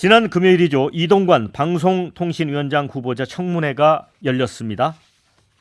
지난 금요일이죠. 이동관 방송통신위원장 후보자 청문회가 열렸습니다.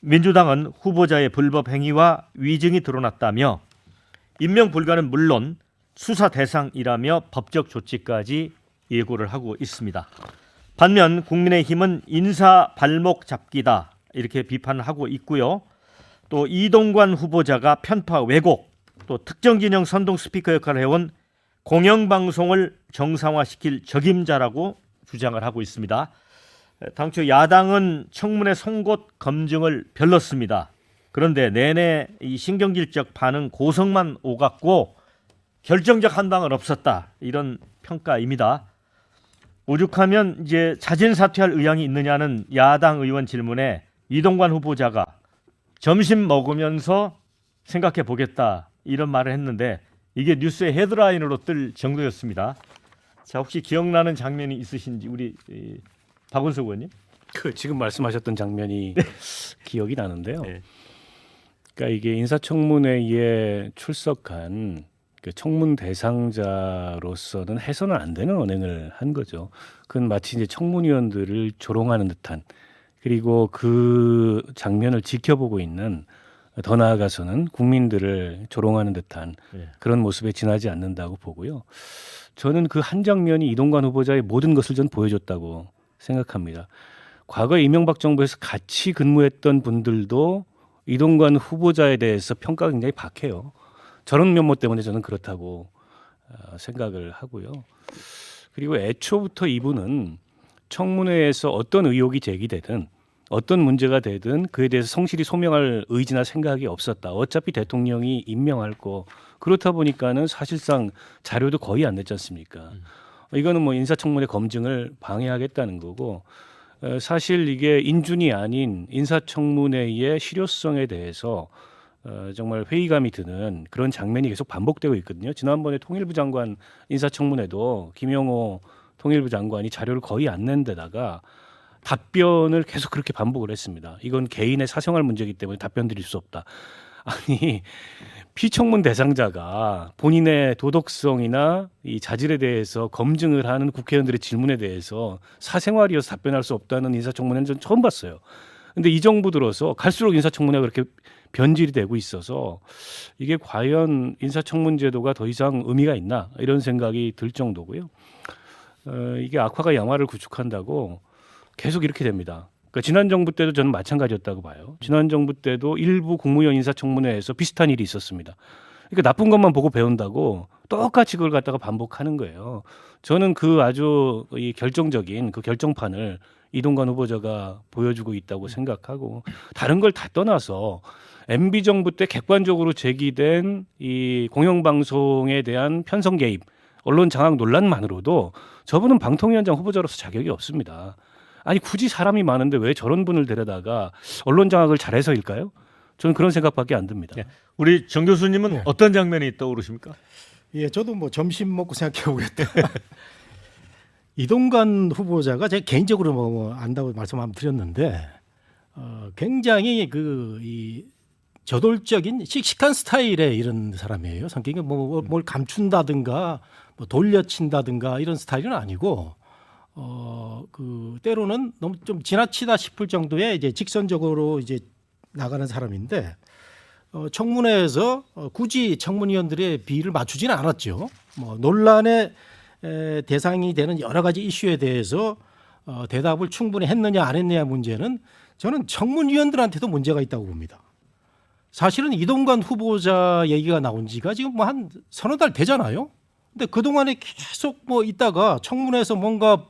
민주당은 후보자의 불법 행위와 위증이 드러났다며 임명 불가는 물론 수사 대상이라며 법적 조치까지 예고를 하고 있습니다. 반면 국민의힘은 인사 발목 잡기다 이렇게 비판을 하고 있고요. 또 이동관 후보자가 편파 왜곡 또 특정 진영 선동 스피커 역할을 해온 공영방송을 정상화시킬 적임자라고 주장을 하고 있습니다. 당초 야당은 청문회 송곳 검증을 별렀습니다. 그런데 내내 이 신경질적 반응 고성만 오갔고 결정적 한방은 없었다 이런 평가입니다. 오죽하면 이제 자진 사퇴할 의향이 있느냐는 야당 의원 질문에 이동관 후보자가 점심 먹으면서 생각해 보겠다 이런 말을 했는데 이게 뉴스의 헤드라인으로 뜰 정도였습니다. 자 혹시 기억나는 장면이 있으신지 우리 이, 박원석 의원님? 그 지금 말씀하셨던 장면이 기억이 나는데요. 네. 그러니까 이게 인사청문회에 출석한 그 청문 대상자로서는 해서는 안 되는 언행을 한 거죠. 그건 마치 이제 청문위원들을 조롱하는 듯한 그리고 그 장면을 지켜보고 있는 더 나아가서는 국민들을 조롱하는 듯한 네. 그런 모습에 지나지 않는다고 보고요. 저는 그 한 장면이 이동관 후보자의 모든 것을 전 보여줬다고 생각합니다. 과거 이명박 정부에서 같이 근무했던 분들도 이동관 후보자에 대해서 평가가 굉장히 박해요. 저런 면모 때문에 저는 그렇다고 어, 생각을 하고요. 그리고 애초부터 이분은 청문회에서 어떤 의혹이 제기되든 어떤 문제가 되든 그에 대해서 성실히 소명할 의지나 생각이 없었다. 어차피 대통령이 임명할 거 그렇다 보니까는 사실상 자료도 거의 안 냈지 않습니까? 이거는 뭐 인사청문회 검증을 방해하겠다는 거고 어, 사실 이게 인준이 아닌 인사청문회의 실효성에 대해서 어, 정말 회의감이 드는 그런 장면이 계속 반복되고 있거든요. 지난번에 통일부 장관 인사청문회도 김영호 통일부 장관이 자료를 거의 안 낸 데다가 답변을 계속 그렇게 반복을 했습니다. 이건 개인의 사생활 문제이기 때문에 답변 드릴 수 없다. 아니 피청문 대상자가 본인의 도덕성이나 이 자질에 대해서 검증을 하는 국회의원들의 질문에 대해서 사생활이어서 답변할 수 없다는 인사청문회는 전 처음 봤어요. 근데 이 정부 들어서 갈수록 인사청문회가 그렇게 변질이 되고 있어서 이게 과연 인사청문 제도가 더 이상 의미가 있나 이런 생각이 들 정도고요. 어, 이게 악화가 양화를 구축한다고 계속 이렇게 됩니다. 그러니까 지난 정부 때도 저는 마찬가지였다고 봐요. 지난 정부 때도 일부 국무위원 인사청문회에서 비슷한 일이 있었습니다. 그러니까 나쁜 것만 보고 배운다고 똑같이 그걸 갖다가 반복하는 거예요. 저는 그 아주 이 결정적인 그 결정판을 이동관 후보자가 보여주고 있다고 생각하고 다른 걸 다 떠나서 MB 정부 때 객관적으로 제기된 이 공영방송에 대한 편성 개입, 언론 장악 논란만으로도 저분은 방통위원장 후보자로서 자격이 없습니다. 아니 굳이 사람이 많은데 왜 저런 분을 데려다가 언론 장악을 잘해서일까요? 저는 그런 생각밖에 안 듭니다. 예. 우리 정 교수님은 네. 어떤 장면이 떠오르십니까? 예, 저도 뭐 점심 먹고 생각해 보겠다. 이동관 후보자가 제가 개인적으로 뭐, 뭐 안다고 말씀 한번 드렸는데 어, 굉장히 그이 저돌적인 씩씩한 스타일의 이런 사람이에요. 성격이 뭐 뭘 감춘다든가 뭐 돌려친다든가 이런 스타일은 아니고 어 그 때로는 너무 좀 지나치다 싶을 정도의 이제 직선적으로 이제 나가는 사람인데 어, 청문회에서 어, 굳이 청문위원들의 비위를 맞추지는 않았죠. 뭐 논란의 에, 대상이 되는 여러 가지 이슈에 대해서 어, 대답을 충분히 했느냐 안 했느냐 문제는 저는 청문위원들한테도 문제가 있다고 봅니다. 사실은 이동관 후보자 얘기가 나온 지가 지금 뭐 한 서너 달 되잖아요. 근데 그동안에 계속 뭐 있다가 청문회에서 뭔가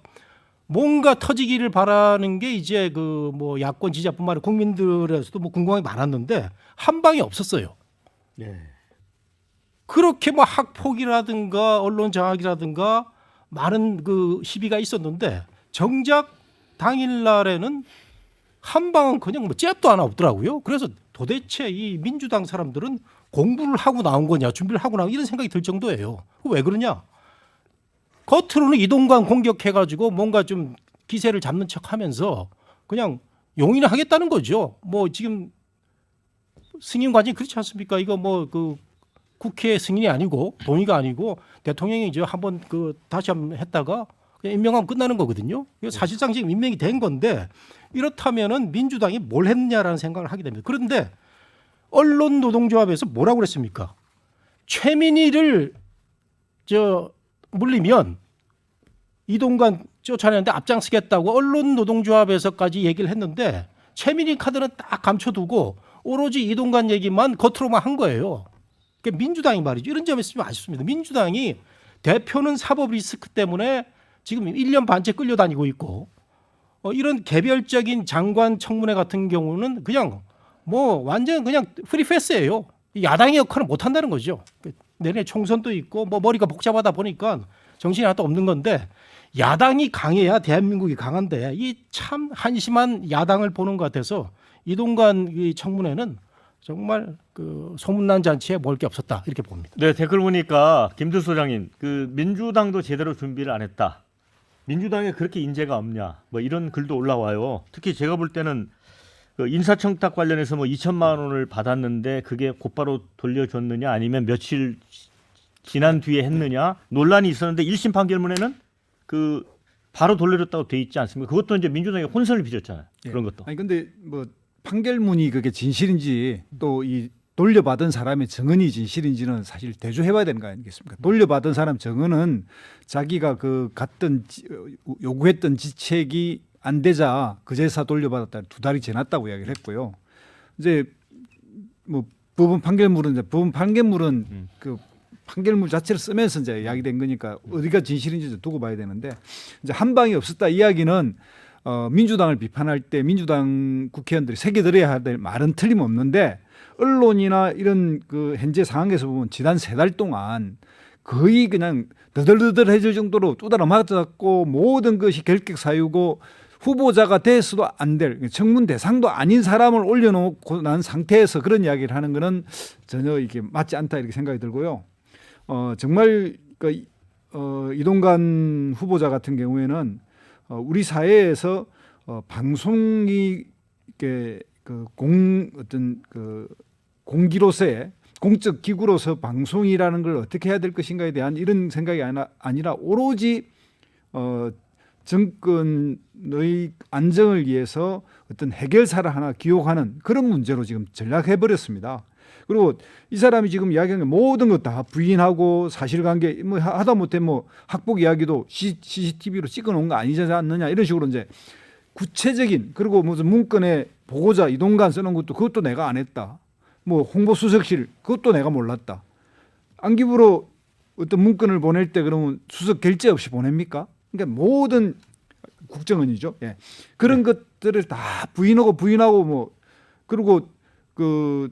뭔가 터지기를 바라는 게 이제 그 뭐 야권 지지자뿐만 아니라 국민들에서도 뭐 궁금함이 많았는데 한 방이 없었어요. 네. 그렇게 뭐 학폭이라든가 언론 장악이라든가 많은 그 시비가 있었는데 정작 당일 날에는 한 방은 그냥 뭐 잽도 하나 없더라고요. 그래서 도대체 이 민주당 사람들은 공부를 하고 나온 거냐, 준비를 하고 나온 이런 생각이 들 정도예요. 왜 그러냐? 겉으로는 이동관 공격해가지고 뭔가 좀 기세를 잡는 척 하면서 그냥 용인을 하겠다는 거죠. 뭐 지금 승인 과정이 그렇지 않습니까? 이거 뭐 그 국회 승인이 아니고 동의가 아니고 대통령이 이제 한번 그 다시 한번 했다가 그냥 임명하면 끝나는 거거든요. 이거 사실상 지금 임명이 된 건데 이렇다면은 민주당이 뭘 했느냐라는 생각을 하게 됩니다. 그런데 언론 노동조합에서 뭐라고 그랬습니까? 최민희를 저 물리면 이동관 쫓아내는데 앞장서겠다고 언론 노동조합에서까지 얘기를 했는데 최민희 카드는 딱 감춰두고 오로지 이동관 얘기만 겉으로만 한 거예요. 그러니까 민주당이 말이죠. 이런 점에서 좀 아쉽습니다. 민주당이 대표는 사법 리스크 때문에 지금 1년 반째 끌려다니고 있고 어, 이런 개별적인 장관 청문회 같은 경우는 그냥 뭐 완전 그냥 프리패스예요. 이 야당의 역할을 못 한다는 거죠. 그 내년에 총선도 있고 뭐 머리가 복잡하다 보니까 정신이 하나도 없는 건데 야당이 강해야 대한민국이 강한데 이 참 한심한 야당을 보는 것 같아서 이동관 이 청문회는 정말 그 소문난 잔치에 먹을 게 없었다 이렇게 봅니다. 네 댓글 보니까 김두 소장님 그 민주당도 제대로 준비를 안 했다. 민주당에 그렇게 인재가 없냐 뭐 이런 글도 올라와요. 특히 제가 볼 때는 그 인사청탁 관련해서 뭐 2천만 원을 받았는데 그게 곧바로 돌려줬느냐 아니면 며칠 지난 뒤에 했느냐 논란이 있었는데 1심 판결문에는 그 바로 돌려줬다고 돼 있지 않습니까? 그것도 이제 민주당이 혼선을 빚었잖아요. 예. 그런 것도. 아니 근데 뭐 판결문이 그게 진실인지 또 이 돌려받은 사람의 증언이 진실인지는 사실 대조해봐야 되는 거 아니겠습니까? 돌려받은 사람 증언은 자기가 그 갔던 지- 어, 요구했던 지책이 안 되자 그제사 돌려받았다 두 달이 지났다고 이야기를 했고요. 이제 뭐 부분 판결물은 이제 부분 판결물은 음. 그 판결물 자체를 쓰면서 이제 이야기된 거니까 어디가 진실인지 두고 봐야 되는데 이제 한 방이 없었다 이야기는 어, 민주당을 비판할 때 민주당 국회의원들이 새겨들어야 될 말은 틀림없는데 언론이나 이런 그 현재 상황에서 보면 지난 세 달 동안 거의 그냥 너덜너덜해질 정도로 두드러 맞았고 모든 것이 결격 사유고 후보자가 됐어도 안 될 청문 대상도 아닌 사람을 올려놓고 난 상태에서 그런 이야기를 하는 거는 전혀 이게 맞지 않다 이렇게 생각이 들고요. 어 정말 그 어, 이동관 후보자 같은 경우에는 어, 우리 사회에서 어, 방송이 이렇게 그공 어떤 그 공기로서의 공적 기구로서 방송이라는 걸 어떻게 해야 될 것인가에 대한 이런 생각이 아니라, 아니라 오로지 어, 정권의 안정을 위해서 어떤 해결사를 하나 기용하는 그런 문제로 지금 전락해 버렸습니다. 그리고 이 사람이 지금 이야기하는 모든 것 다 부인하고 사실관계 뭐 하- 하다 못해 뭐 학폭 이야기도 CCTV로 찍어 놓은 거 아니지 않느냐 이런 식으로 이제 구체적인 그리고 무슨 문건에 보고자 이동관 써놓은 것도 그것도 내가 안 했다. 뭐 홍보 수석실 그것도 내가 몰랐다. 안기부로 어떤 문건을 보낼 때 그러면 수석 결제 없이 보냅니까? 그러니까 모든 국정원이죠. 예. 그런 것들을 다 부인하고 부인하고 뭐 그리고 그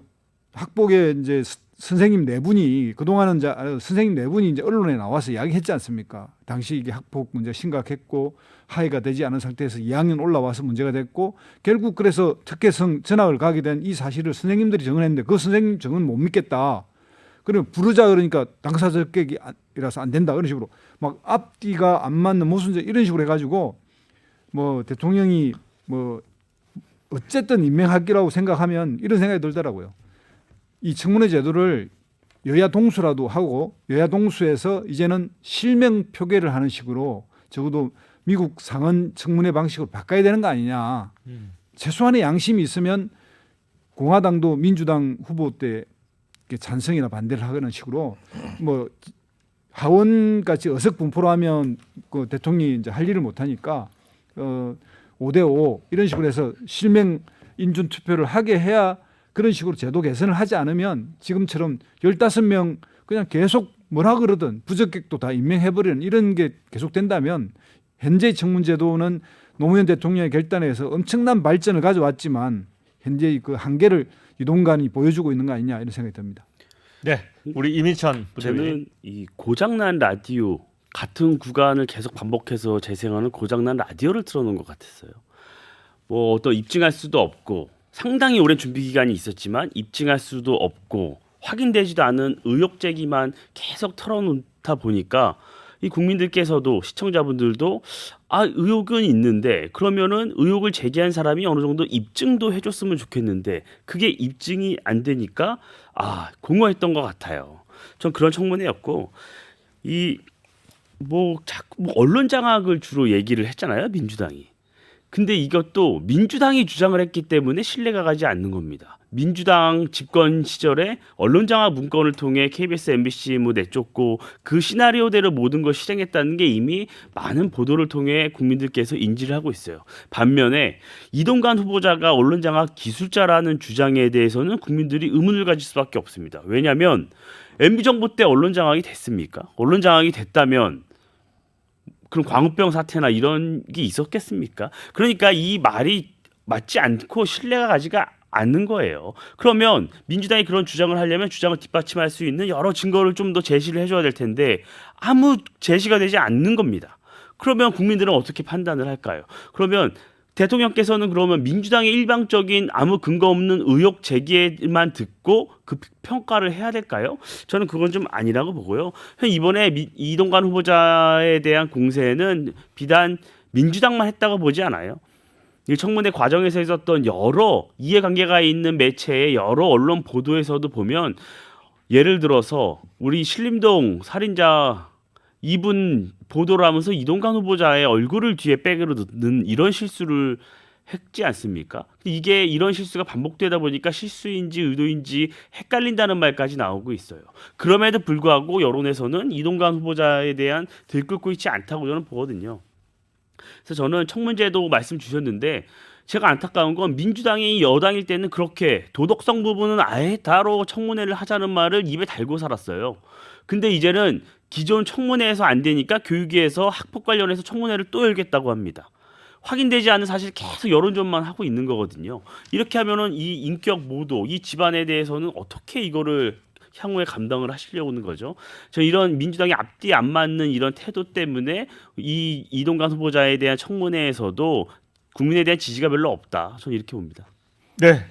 학복의 이제 스- 선생님 네 분이 그동안은 이제 아, 선생님 네 분이 이제 언론에 나와서 이야기했지 않습니까? 당시 이게 학폭 문제 심각했고 하해가 되지 않은 상태에서 2학년 올라와서 문제가 됐고 결국 그래서 특혜성 전학을 가게 된 이 사실을 선생님들이 증언했는데 그 선생님 증언 못 믿겠다. 그러면 부르자 그러니까 당사 적격이라서 안 된다 그런 식으로 막 앞뒤가 안 맞는 모순적 이런 식으로 해가지고 뭐 대통령이 뭐 어쨌든 임명하기라고 생각하면 이런 생각이 들더라고요. 이 청문회 제도를 여야 동수라도 하고 여야 동수에서 이제는 실명 표결을 하는 식으로 적어도 미국 상원 청문회 방식으로 바꿔야 되는 거 아니냐. 최소한의 양심이 있으면 공화당도 민주당 후보 때 찬성이나 반대를 하는 식으로 뭐 하원 같이 어석 분포로 하면 그 대통령이 이제 할 일을 못 하니까 어 5대 5 이런 식으로 해서 실명 인준 투표를 하게 해야 그런 식으로 제도 개선을 하지 않으면 지금처럼 15명 그냥 계속 뭐라 그러든 부적격도 다 임명해버리는 이런 게 계속된다면 현재 청문 제도는 노무현 대통령의 결단에서 엄청난 발전을 가져왔지만 현재 그 한계를 이동관이 보여주고 있는 거 아니냐 이런 생각이 듭니다. 네, 우리 이민찬 부대변인. 저는 이 고장난 라디오 같은 구간을 계속 반복해서 재생하는 고장난 라디오를 틀어놓은 것 같았어요. 뭐 어떤 입증할 수도 없고 상당히 오랜 준비 기간이 있었지만 입증할 수도 없고 확인되지도 않은 의혹 제기만 계속 털어놓다 보니까 이 국민들께서도 시청자분들도 아 의혹은 있는데 그러면은 의혹을 제기한 사람이 어느 정도 입증도 해줬으면 좋겠는데 그게 입증이 안 되니까 아 공허했던 것 같아요. 전 그런 청문회였고 이 뭐 자꾸 뭐 언론 장악을 주로 얘기를 했잖아요 민주당이. 근데 이것도 민주당이 주장을 했기 때문에 신뢰가 가지 않는 겁니다. 민주당 집권 시절에 언론 장악 문건을 통해 KBS, MBC 뭐 내쫓고 그 시나리오대로 모든 걸 실행했다는 게 이미 많은 보도를 통해 국민들께서 인지를 하고 있어요. 반면에 이동관 후보자가 언론 장악 기술자라는 주장에 대해서는 국민들이 의문을 가질 수밖에 없습니다. 왜냐하면 MB 정부 때 언론 장악이 됐습니까? 언론 장악이 됐다면 그럼 광우병 사태나 이런 게 있었겠습니까? 그러니까 이 말이 맞지 않고 신뢰가 가지가 않는 거예요. 그러면 민주당이 그런 주장을 하려면 주장을 뒷받침할 수 있는 여러 증거를 좀 더 제시를 해줘야 될 텐데 아무 제시가 되지 않는 겁니다. 그러면 국민들은 어떻게 판단을 할까요? 그러면 대통령께서는 그러면 민주당의 일방적인 아무 근거 없는 의혹 제기만 듣고 그 평가를 해야 될까요? 저는 그건 좀 아니라고 보고요. 이번에 미- 이동관 후보자에 대한 공세는 비단 민주당만 했다고 보지 않아요. 이 청문회 과정에서 있었던 여러 이해관계가 있는 매체의 여러 언론 보도에서도 보면 예를 들어서 우리 신림동 살인자 이분 보도를 하면서 이동관 후보자의 얼굴을 뒤에 백으로 넣는 이런 실수를 했지 않습니까? 이게 이런 실수가 반복되다 보니까 실수인지 의도인지 헷갈린다는 말까지 나오고 있어요. 그럼에도 불구하고 여론에서는 이동관 후보자에 대한 들끓고 있지 않다고 저는 보거든요. 그래서 저는 청문제도 말씀 주셨는데 제가 안타까운 건 민주당이 여당일 때는 그렇게 도덕성 부분은 아예 다로 청문회를 하자는 말을 입에 달고 살았어요. 근데 이제는 기존 청문회에서 안 되니까 교육위에서 학폭 관련해서 청문회를 또 열겠다고 합니다. 확인되지 않은 사실 계속 여론전만 하고 있는 거거든요. 이렇게 하면은 이 인격 모독, 이 집안에 대해서는 어떻게 이거를 향후에 감당을 하시려고 하는 거죠. 저 이런 민주당이 앞뒤 안 맞는 이런 태도 때문에 이 이동관 후보자에 대한 청문회에서도 국민에 대한 지지가 별로 없다. 저는 이렇게 봅니다. 네.